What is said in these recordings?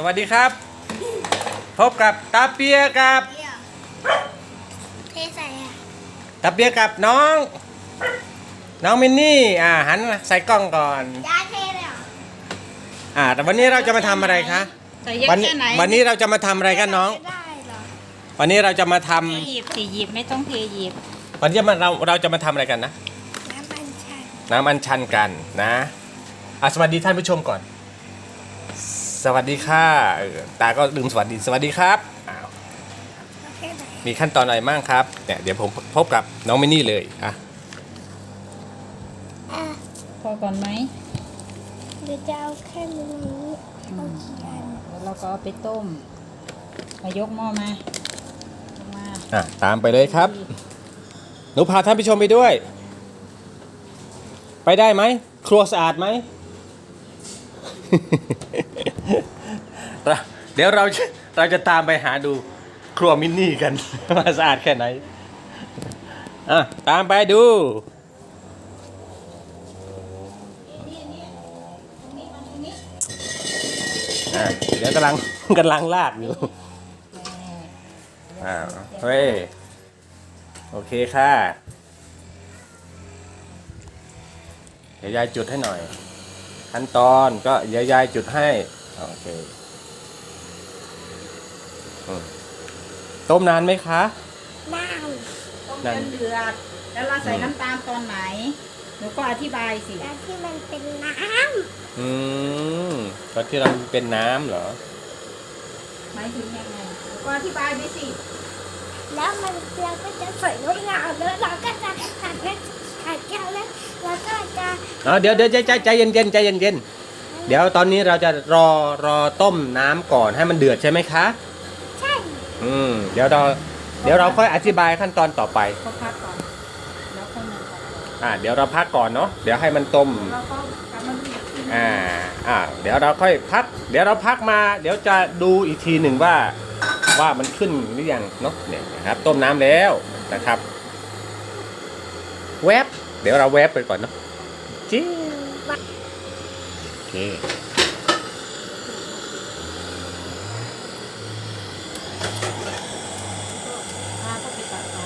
สวัสดีครับ พบกับตาเปียกับเดี๋ยวเทใส่อะตาเปียกับน้อง น้องมินนี่อ่าหันมาใส่กล้องก่อนยาเทเลยเหรออ่า แต่วันนี้เราจะมาทำอะไรคะใส่เยอะวันแค่ไหนวันนี้เราจะมาทำอะไรกันน้อง ไม่ได้เหรอวันนี้เราจะมาทำเทหยิบสิหยิบไม่ต้องเทหยิบวันนี้จะมาเราเราจะมาทำอะไรกันนะน้ำมันชันน้ำอัญชันกันนะอะสวัสดีท่านผู้ชมก่อน สวัสดีค่ะเออตาก็ลืมสวัสดีสวัสดีครับอ้าวโอเคไหนมีขั้นตอนอะไรบ้างครับเนี่ยเดี๋ยวผมพบกับน้องมินนี่เลยอะอะพอก่อนไหมเดี๋ยวจะเอาแค่นี้เอากี่อันแล้วเราก็เอาไปต้มมายกหม้อมายกมาอะตามไปเลยครับหนูพาท่านผู้ชมไปด้วย ไปได้ไหม ครัวสะอาดไหม เราเดี๋ยวเราจะเราจะตามไปหาดูครัวมินนี่กัน ว่าสะอาดแค่ไหนอะตามไปดูอะเดี๋ยวกำลังกำลังลากอยู่อ่าเฮ้ยโอเคค่ะ เดี๋ยวยายจุดให้หน่อย ขั้นตอนก็เดี๋ยวยายจุดให้ โอเค ต้มนานไหมคะน้ต้มจนเดือด แล้วเราใส่น้ำตาลตอนไหน หนูก็อธิบายสิำแล้วที่มันเป็นน้อืมตอนที่เราเป็นน้ำเหรอ หมายถึงยังไงหนูก็อธิบายไปสิำแล้วมันเราก็จะใส่น้ำงาแล้วเราก็จะหัดแค่หัดแก้วแล้วเราก็จะอ๋อเดี๋ยวเดี๋ยวใจใจใจเย็นเย็นใจเย็นเย็นเดี๋ยวตอนนี้เราจะรอรอต้มน้ำก่อนให้มันเดือดใช่ไหมคะใช่ อืมเดี๋ยวเราเดี๋ยวเราค่อยอธิบายขั้นตอนต่อไป เขาพักก่อน แล้วค่อยมาต่ออ่า เดี๋ยวเราพักก่อนเนาะเดี๋ยวให้มันต้ม แล้วก็กลับมาดูอีกทีนึงอ่า อ่า เดี๋ยวเราค่อยพัก เดี๋ยวเราพักมา เดี๋ยวจะดูอีกทีหนึ่งว่า ว่ามันขึ้นหรือยังเนาะ เนี่ยนะครับ ต้มน้ำแล้วนะครับ แวบ เดี๋ยวเราแวบไปก่อนเนาะจิ๊บโอเค พาเขาไปตัดต่อ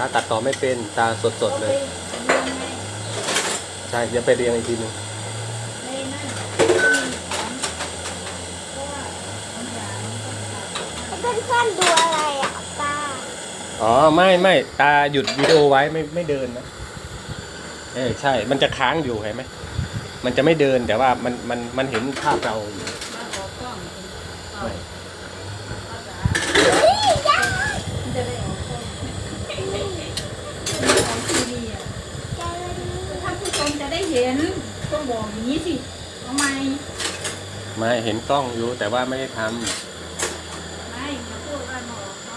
ตาตัดต่อไม่เป็นตาสดๆเลย ใช่เดี๋ยวไปเรียงอีกทีหนึงเพื่อนๆดูอะไรอะป้าอ๋อไม่ไม่ตาหยุดวิดีโอไว้ไม่ไม่เดินนะเออใช่ มันจะค้างอยู่เห็นไหมมันจะไม่เดินแต่ว่ามันมันมันเห็นภาพเราอยู่มาออกกล้องไม่ นี่ยา มันจะได้ออกกล้องออกทีวีอะ แกเลยดี ท่านผู้ชมจะได้ เห็นต้องบอกอย่างนี้สิทำไมไม่เห็นกล้องอยู่แต่ว่าไม่ได้ทไม่มาพูดว่าหมอเข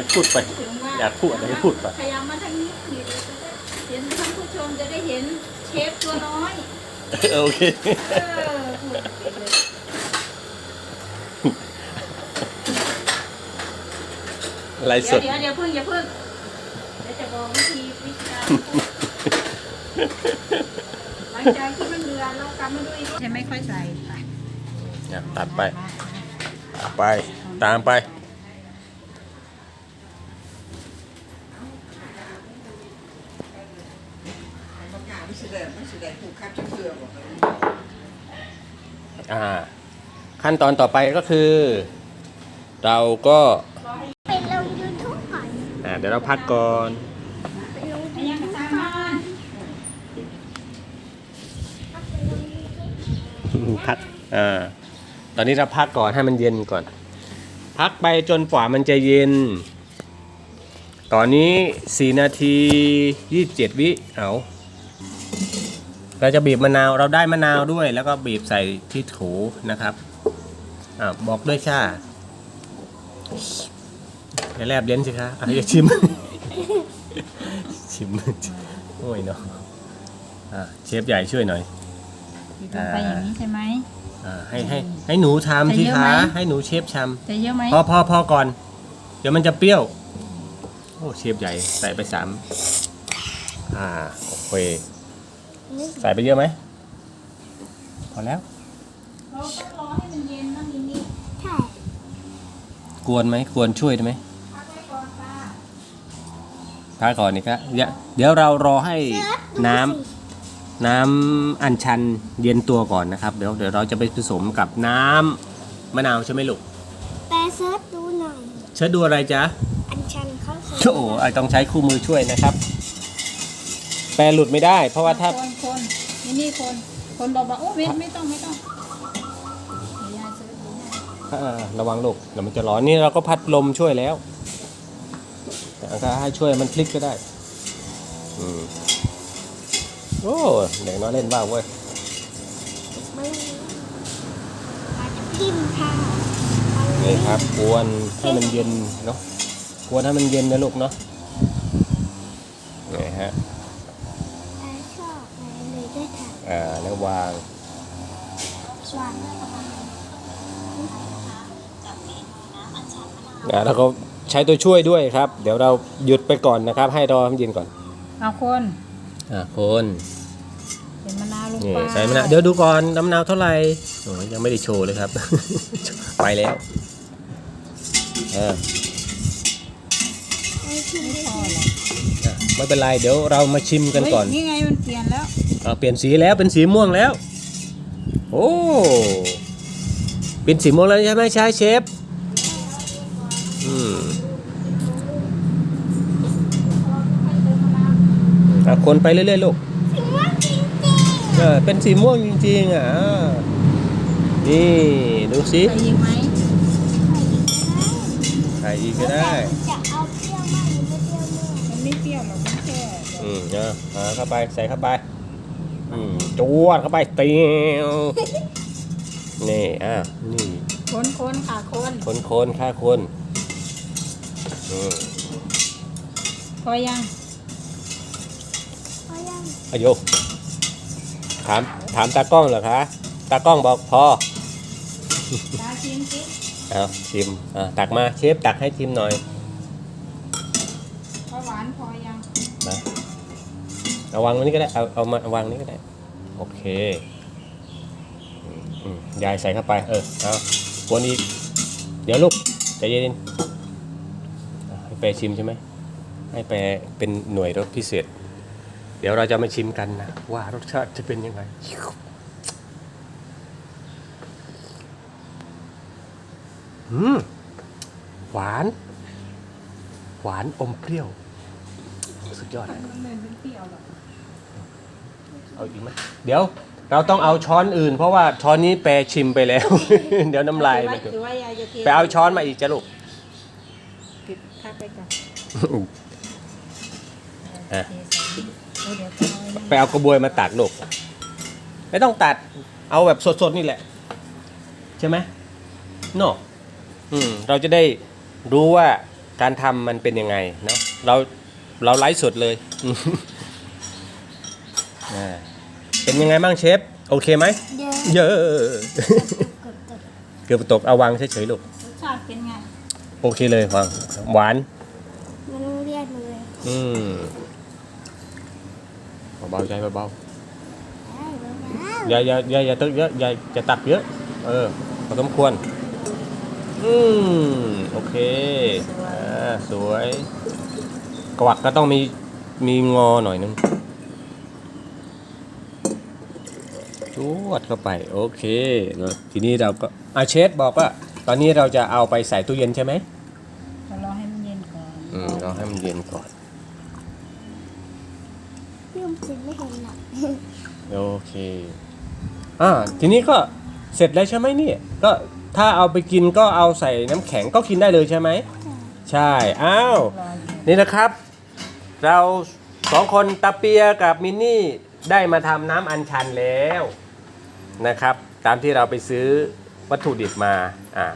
าำ พูดไป ถึงว่าอยากพูดอะไรก็พูดไป พยายามมาทางนี้เดี๋ยวจะได้เห็นท่านผู้ชมจะได้เห็นเชฟตัวน้อยโอเค เออพูดผิดเลยไลฟ์สเดี๋ยวด เดี๋ยวเดี๋ยวเพิ่งอย่าเพิ่งเดี๋ยวจะบอกวิธีวิธีการพูด หลังจากที่มันเดือดเรากลับมาดูอีกใช่ไม่ค่อยใส่ไปเนี่ยตัดไปตัดไป ตามไปไม่แสดงไม่แสดงผูกคัดจะเพื่อบอกเลยอ่า ขั้นตอนต่อไปก็คือ เราก็เป็นลงยูทูบก่อน อ่า เดี๋ยวเราพักก่อนเป็นลง ไม่ยังสามารถ เป็นลงยูทูบ พักอ่าตอนนี้เราพักก่อนให้มันเย็นก่อน พักไปจนกว่ามันจะเย็น ตอนนี้ 4 นาที 27 วิเอาเราจะบีบมะนาวเราได้มะนาวด้วย แล้วก็บีบใส่ที่โถนะครับอ่าบอกด้วยช่าอย่าแลบเลี้ยนสิคะอะอย่าชิม ชิม โอ้ยเนาะอ่าเชฟใหญ่ช่วยหน่อย อยู่ตรงไปอย่างนี้ใช่ไหม อ่าให้ให้ให้หนูทำสิจะเยอะคะไหม ให้หนูเชฟชจะเยอะไหมำพอพอพอก่อน เดี๋ยวมันจะเปรี้ยว โอ้เชฟใหญ่ใส่ไปสามอ่าโอเคนี่ใส่ไปเยอะไหมพอแล้ว เราต้องรอให้มันเย็นนะมินนี่ใช่กวนไหมกวนช่วยได้ไหมพักไว้ก่อนค่ะ พักก่อนนี่ครับเดี๋ยวเดี๋ยวเรารอให้น้ำ น้ำอัญชันเย็นตัวก่อนนะครับ เดี๋ยวเดี๋ยวเราจะไปผสมกับน้ำมะนาวใช่ไหมลูกแปลเซิร์ชดูหน่อยเชิญดูอะไรจ๊ะ อันชันเขาใส่โอ้โหไอต้องใช้คู่มือช่วยนะครับ แปลหลุดไม่ได้ เพราะว่าถ้าคนคนมินนี่คน คนบอกว่าโอ้ไม่ไม่ต้องไม่ต้องเดี๋ยวยายซื้อดูให้อ่าระวังลูกเดี๋ยวมันจะร้อนนี่เราก็พัดลมช่วยแล้วแต่ก็ให้ช่วยมันพลิกก็ได้ อืม โอ้เด็กน้อยเล่นบ้างเว้ยมือมาจะพิมพ์ค่ะนี่ครับกวนให้มันเย็นเนาะกวนให้มันเย็นนะลูกเนาะนี่ฮะแปลชอบแลเลยด้วยค่ะ อ่าแล้ววางวางอ่าแล้วก็ใช้ตัวช่วยด้วยครับ เดี๋ยวเราหยุดไปก่อนนะครับ ให้รอให้มันเย็นก่อน เอาคน อ่าคนใส่มะนาวลงนี่ไปใส่มะนาวเดี๋ยวดูก่อนน้ำมะนาวเท่าไหร่โอ้ยยังไม่ได้โชว์เลยครับ ไปแล้วเออไอ้ที่ไม่พอหรอกอะไม่เป็นไรเดี๋ยวเรามาชิมกันก่อน เฮ้ยนี่ไงมันเปลี่ยนแล้วอ่าเปลี่ยนสีแล้วเป็นสีม่วงแล้ว โอ้เป็นสีม่วงแล้วใช่ไหมใช่เชฟอืม อะคนไปเรื่อยๆลูกสีม่วงจริงเออเป็นสีม่วงจริงๆอะอ่านี่ดูสิใส่อีกไหมใส่อีกๆก็ได้จะเอาเปรี้ยวมากหรือไม่เปรี้ยวมากมันไม่เปรี้ยวหรอกมันแค่อืมเอาเอาเข้าไปใส่เข้าไปอืมจวดเข้าไปเตียวนี่อะนี่คนคนค่ะคนคนคนค่าคนอืมพอยังพ อยังอายุถามถามตากล้องเหรอคะตากล้องบอกพอตาชิมสิเอาชิมอะตักมาเชฟตักให้ชิมหน่อยพอหวานพอยังนะเอาวางไว้นี่ก็ได้เอาเอามาวางนี่ก็ได้โอเคอืมอืมยายใส่เข้าไปเออเอาวนอีกเดี๋ยวลูกใจเย็นอะให้แปรชิมใช่ไหมให้แปรเป็นหน่วยรสพิเศษ เดี๋ยวเราจะมาชิมกันนะว่ารสชาติจะเป็นยังไงอืมหวาน หวานอมเปรี้ยว สุดยอดเลยมันไม่เป็นเปรี้ยวหรอกเอาอีกไหมเดี๋ยว เราต้องเอาช้อนอื่น เพราะว่าช้อนนี้แปรชิมไปแล้ว เดี๋ยวน้ำลายถือมัว่านจะถือว่ายายจะเทไปเอาช้อนมาอีกจ้ะลูกปิดพักไปก่อนอะ เทใส่เออเดี๋ยวเอาไว้นั่นไปเอากระบวยมาตัดลูกไม่ต้องตัดเอาแบบสดๆนี่แหละ ใช่ไหมโนอืมเราจะได้รู้ว่าการทำมันเป็นยังไงเนาะเราเราไลฟ์สดเลยอืมอ่าเป็นยังไงบ้างเชฟ โอเคไหมเยอะเยอะเกือบเกือบเกือบตกเอาวางเฉยๆลูกรสชาติเป็นไง โอเคเลยฟังหวานมันต้องเรียกมาเลย อืม เบาๆใจเบาๆอย่าอย่าอย่าอย่าตึกเยอะอย่าจะตักเยอะ เออพอสมควร อืมโอเคอ่าสวย กวักก็ต้องมีมีงอหน่อยนึงจวดเข้าไป โอเคแล้วทีนี้เราก็อาเชฟบอกว่า ตอนนี้เราจะเอาไปใส่ตู้เย็นใช่ไหมเรารอให้มันเย็นก่อนอืมเราให้มันเย็นก่อน พี่อมสินไม่เห็นหรอกโอเค อ่า ทีนี้ก็เสร็จแล้วใช่ไหมเนี่ยก็ถ้าเอาไปกินก็เอาใส่น้ำแข็งก็กินได้เลยใช่ไหม ใช่ อ้าวรออยู่นี่นะครับ เราสองคนตาเปียกับมินนี่ได้มาทำน้ำอัญชันแล้วนะครับ ตามที่เราไปซื้อวัตถุดิบมา อ่า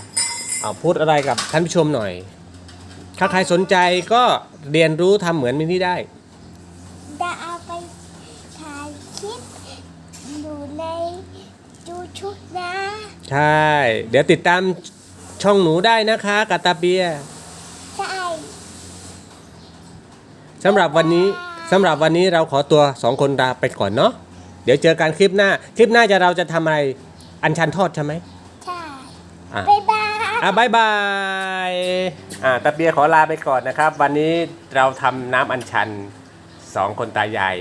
เอาพูดอะไรกับท่านผู้ชมหน่อย ถ้าใครสนใจก็เรียนรู้ทำเหมือนมินนี่ได้ จะเอาไปถ่ายคลิปอยู่ในยูทูบนะ ใช่ เดี๋ยวติดตามช่องหนูได้นะคะกาตาเบียใช่สำหรับวันนี้สำหรับวันนี้เราขอตัวสองคนลาไปก่อนเนาะบเดี๋ยวเจอกันคลิปหน้า คลิปหน้าจะเราจะทำอะไรอันชันทอดใช่ไหมใช่อะบ๊ายบายอะบายบายอะตาเบียขอลาไปก่อนนะครับ วันนี้เราทำน้ำอัญชันสองคนตายาย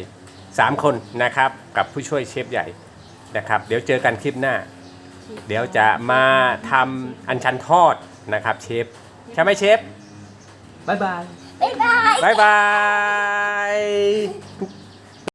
สามคนนะครับ กับผู้ช่วยเชฟใหญ่นะครับ เดี๋ยวเจอกันคลิปหน้า เดี๋ยวจะมาทำอัญชันทอดนะครับเชฟใช่ไหมเชฟบายบาย บ๊ายบาย บายบาย